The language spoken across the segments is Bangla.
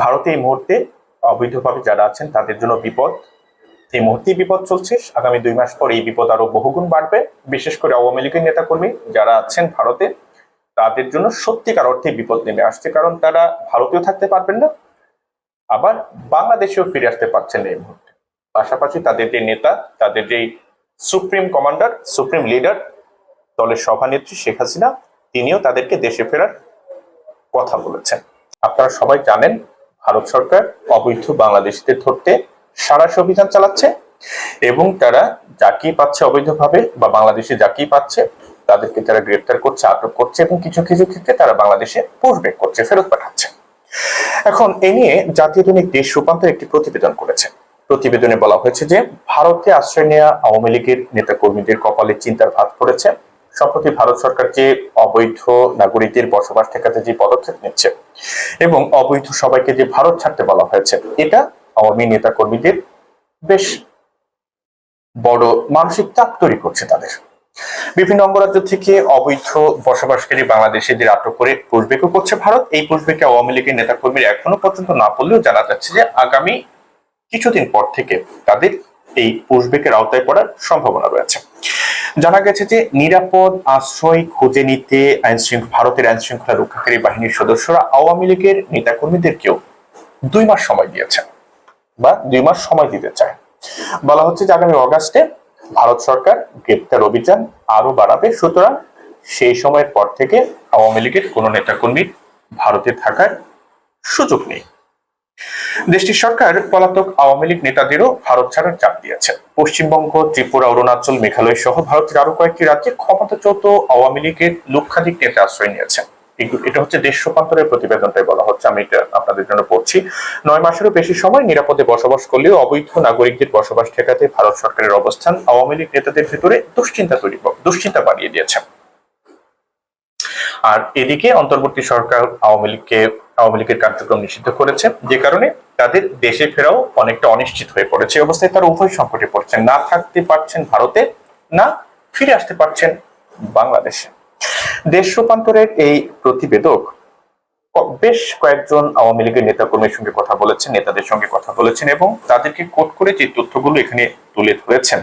ভারতে এই মুহূর্তে অবৈধভাবে যারা আছেন, তাদের জন্য বিপদ। এই মুহূর্তে বিপদ চলছে। আগামী দুই মাস পর এই বিপদ আরও বহুগুণ বাড়বে। বিশেষ করে আওয়ামী লীগের নেতাকর্মী যারা আছেন ভারতে, তাদের জন্য সত্যিকার অর্থে বিপদ নেমে আসছে, কারণ তারা ভারতেও থাকতে পারবেন না। আবার বাংলাদেশেও ফিরে আসতে পারছেন এই মুহূর্তে। পাশাপাশি তাদের যে নেতা, তাদের যেই সুপ্রিম কমান্ডার, সুপ্রিম লিডার, দলের সভানেত্রী শেখ হাসিনা, তিনিও তাদেরকে দেশে ফেরার কথা বলেছেন। আপনারা সবাই জানেন ভারত সরকার অবৈধ বাংলাদেশিদের ধরতে সারাশ অভিযান চালাচ্ছে এবং তারা যাকেই পাচ্ছে অবৈধভাবে বা বাংলাদেশে যাকেই পাচ্ছে, তাদেরকে তারা গ্রেপ্তার করছে, আটক করছে এবং কিছু কিছু ক্ষেত্রে তারা বাংলাদেশে পুশব্যাক করছে, ফেরত পাঠাচ্ছে। এখন এ নিয়ে জাতীয় দৈনিক দেশ রূপান্তর একটি প্রতিবেদন করেছে। প্রতিবেদনে বলা হয়েছে যে, ভারতে আশ্রয় নেওয়া আওয়ামী লীগের নেতাকর্মীদের কপালে চিন্তার ভাত পড়েছে। সম্প্রতি ভারত সরকার যে অবৈধ নাগরিকদের বসবাস ঠেকাতে যে পদক্ষেপ নিচ্ছে এবং অবৈধ সবাইকে যে ভারত ছাড়তে বলা হয়েছে, এটা আওয়ামী নেতাকর্মীদের বেশ বড় মানসিক চাপ তৈরি করছে তাদের। বিভিন্ন অঙ্গরাজ্য থেকে অবৈধ বসবাসকারী বাংলাদেশিদের আটক করে পুষবেকও করছে ভারত। এই পুষবেকে আওয়ামী লীগের নেতাকর্মীরা এখনও পর্যন্ত না পড়লেও জানা যাচ্ছে যে আগামী কিছুদিন পর থেকে তাদের এই পুষবেকের আওতায় পড়ার সম্ভাবনা রয়েছে। জানা গেছে যে নিরাপদ আশ্রয় খুঁজে নিতে আইনশৃঙ্খলা ভারতের আইন শৃঙ্খলা রক্ষাকারী বাহিনীর সদস্যরা আওয়ামী লীগের নেতাকর্মীদেরকেও দুই মাস সময় দিয়েছেন বা দুই মাস সময় দিতে চায়। বলা হচ্ছে যে আগামী অগাস্টে ভারত সরকার গ্রেপ্তার অভিযান আরও বাড়াবে, সুতরাং সেই সময়ের পর থেকে আওয়ামী লীগের কোনো নেতাকর্মীর ভারতে থাকার সুযোগ নেই। দেশটির সরকার পলাতক আওয়ামী লীগ নেতাদেরও ভারত ছাড়ার চাপ দিয়েছে। পশ্চিমবঙ্গ, ত্রিপুরা, অরুণাচল, মেঘালয় সহ ভারতের আরও কয়েকটি রাজ্যে ক্ষমতাচ্যুত আওয়ামী লীগের লক্ষাধিক নেতা আশ্রয় নিয়েছেন এটা হচ্ছে দেশ রূপান্তরের প্রতিবেদনটাই বলা হচ্ছে, আমি এটা আপনাদের জন্য পড়ছি। নয় মাসেরও বেশি সময় নিরাপদে বসবাস করলেও অবৈধ নাগরিকদের বসবাস ঠেকাতে ভারত সরকারের অবস্থান আওয়ামী লীগ নেতাদের ভেতরে দুশ্চিন্তা তৈরি, দুশ্চিন্তা বাড়িয়ে দিয়েছে। আর এদিকে অন্তর্বর্তী সরকার আওয়ামী লীগকে, আওয়ামী লীগের কার্যক্রম নিষিদ্ধ করেছে, যে কারণে তাদের দেশে ফেরাও অনেকটা অনিশ্চিত হয়ে পড়েছে। অবস্থায় তারা উভয় সংকটে পড়ছেন। না থাকতে পারছেন ভারতে, না ফিরে আসতে পারছেন বাংলাদেশে। দেশ রূপান্তরের এই প্রতিবেদক বেশ কয়েকজন আওয়ামী লীগের নেতাকর্মীর সঙ্গে কথা বলেছেন, নেতাদের সঙ্গে কথা বলেছেন এবং তাদেরকে কোট করে যে তথ্যগুলো এখানে তুলে ধরেছেন।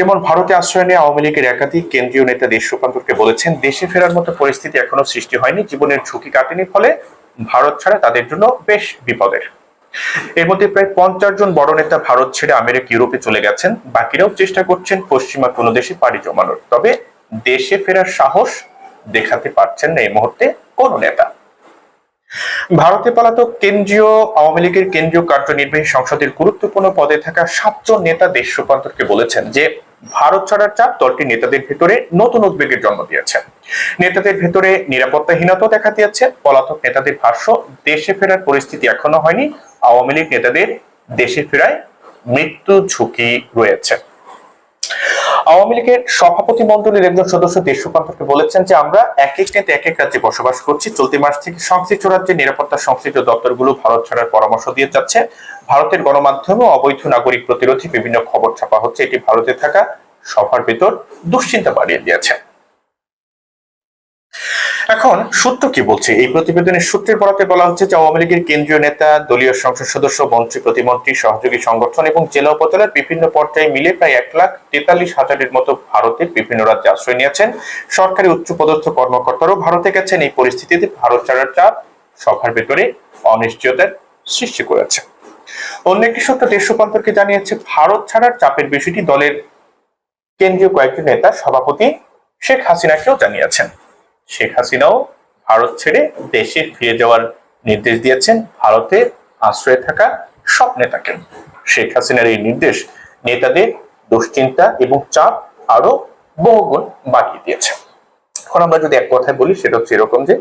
যেমন ভারতে আশ্রয় নিয়ে আওয়ামী লীগের একাধিক কেন্দ্রীয় নেতা দেশ রূপান্তরকে বলেছেন, দেশে ফেরার মতো পরিস্থিতি এখনও সৃষ্টি হয়নি, জীবনের ঝুঁকি কাটেনি, ফলে ভারত ছাড়া তাদের জন্য বেশ বিপদের। এর মধ্যে প্রায় পঞ্চাশ জন বড় নেতা ভারত ছেড়ে আমেরিকা, ইউরোপে চলে গেছেন, বাকিরাও চেষ্টা করছেন পশ্চিমা কোনো দেশে পাড়ি জমানোর। তবে দেশে ফেরার সাহস দেখাতে পারছেন না এই মুহূর্তে কোনো নেতা। ভারতে পলাতক কেন্দ্রীয় আওয়ামী লীগের কেন্দ্রীয় কার্যনির্বাহী সংসদের গুরুত্বপূর্ণ পদে থাকা সাতজন নেতা দেশ রূপান্তরকে বলেছেন যে ভারত ছাড়ার চাপ দলটির নেতাদের ভেতরে নতুন উদ্বেগের জন্ম দিয়েছে। নেতাদের ভেতরে নিরাপত্তাহীনতা দেখা দিয়েছে। পলাতক নেতাদের ভাষ্য, দেশে ফেরার পরিস্থিতি এখনও হয়নি। আওয়ামী লীগ নেতাদের দেশে ফেরায় মৃত্যু ঝুঁকি রয়েছে। আওয়ামী লীগের সভাপতি মন্ডলীর একজন সদস্য দেশ বলেছেন যে আমরা এক এক নেতা এক এক রাজ্যে বসবাস করছি। চলতি মাস থেকে সংশ্লিষ্ট রাজ্যে নিরাপত্তা সংশ্লিষ্ট দপ্তরগুলো ভারত ছাড়ার পরামর্শ দিয়ে যাচ্ছে। ভারতের গণমাধ্যমে অবৈধ নাগরিক প্রতিরোধী বিভিন্ন খবর ছাপা হচ্ছে। এটি ভারতে থাকা সভার ভেতর দুশ্চিন্তা বাড়িয়ে দিয়েছে। এখন সূত্র কি বলছে? এই প্রতিবেদনের সূত্রের বরাতে বলা হচ্ছে যে আওয়ামী লীগের কেন্দ্রীয় নেতা, দলীয় সংসদ সদস্য, মন্ত্রী, প্রতিমন্ত্রী, সহযোগী সংগঠন এবং জেলা উপজেলার বিভিন্ন পর্যায়ে মিলে প্রায় এক লাখ তেতাল্লিশ হাজারের মতো ভারতের বিভিন্ন রাজ্যে আশ্রয় নিয়েছেন। সরকারি উচ্চপদস্থ কর্মকর্তারাও ভারতে গেছেন। এই পরিস্থিতিতে ভারত ছাড়ার চাপ সভার ভেতরে অনিশ্চয়তার সৃষ্টি করেছে। অন্য একটি সূত্র দেশ রূপান্তরকে জানিয়েছে, ভারত ছাড়ার চাপের বিষয়টি দলের কেন্দ্রীয় কয়েকটি নেতা সভাপতি শেখ হাসিনাকেও জানিয়েছেন। শেখ হাসিনাও ভারত ছেড়ে দেশে ফিরে যাওয়ার নির্দেশ দিয়েছেন। ভারতে আশ্রয়ে থাকা সব নেতাকে। শেখ হাসিনার এই নির্দেশ নেতাদের দুশ্চিন্তা এবং চাপ আরও বহুগুণ বাড়িয়ে দিয়েছে। এখন আমরা যদি এক কথায় বলি, সেটা হচ্ছে এরকম যে,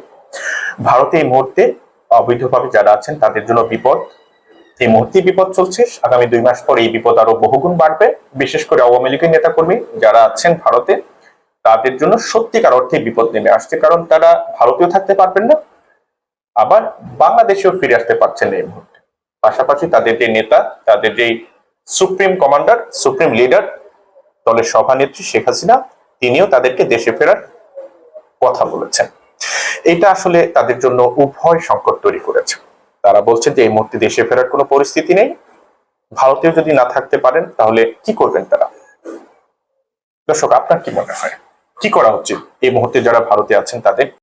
ভারতে এই মুহূর্তে অবৈধভাবে যারা আছেন, তাদের জন্য বিপদ। এই মুহূর্তে বিপদ চলছে। আগামী দুই মাস পর এই বিপদ আরও বহুগুণ বাড়বে। বিশেষ করে আওয়ামী লীগের নেতাকর্মী যারা আছেন ভারতে তাদের জন্য সত্যিকার অর্থে বিপদ নেমে আসছে, কারণ তারা ভারতেও থাকতে পারবেন না, আবার বাংলাদেশেও ফিরে আসতে পারছেন এই মুহূর্তে। পাশাপাশি তাদের যে নেতা, তাদের যে সুপ্রিম কমান্ডার, সুপ্রিম লিডার, দলের সভানেত্রী শেখ হাসিনা, তিনিও তাদেরকে দেশে ফেরার কথা বলেছেন। এটা আসলে তাদের জন্য উভয় সংকট তৈরি করেছে। তারা বলছেন যে এই মুহূর্তে দেশে ফেরার কোনো পরিস্থিতি নেই। ভারতেও যদি না থাকতে পারেন, তাহলে কি করবেন তারা? দর্শক, আপনার কি মনে হয়? কি করা উচিত এই মুহূর্তে যারা ভারতে আছেন তাদের?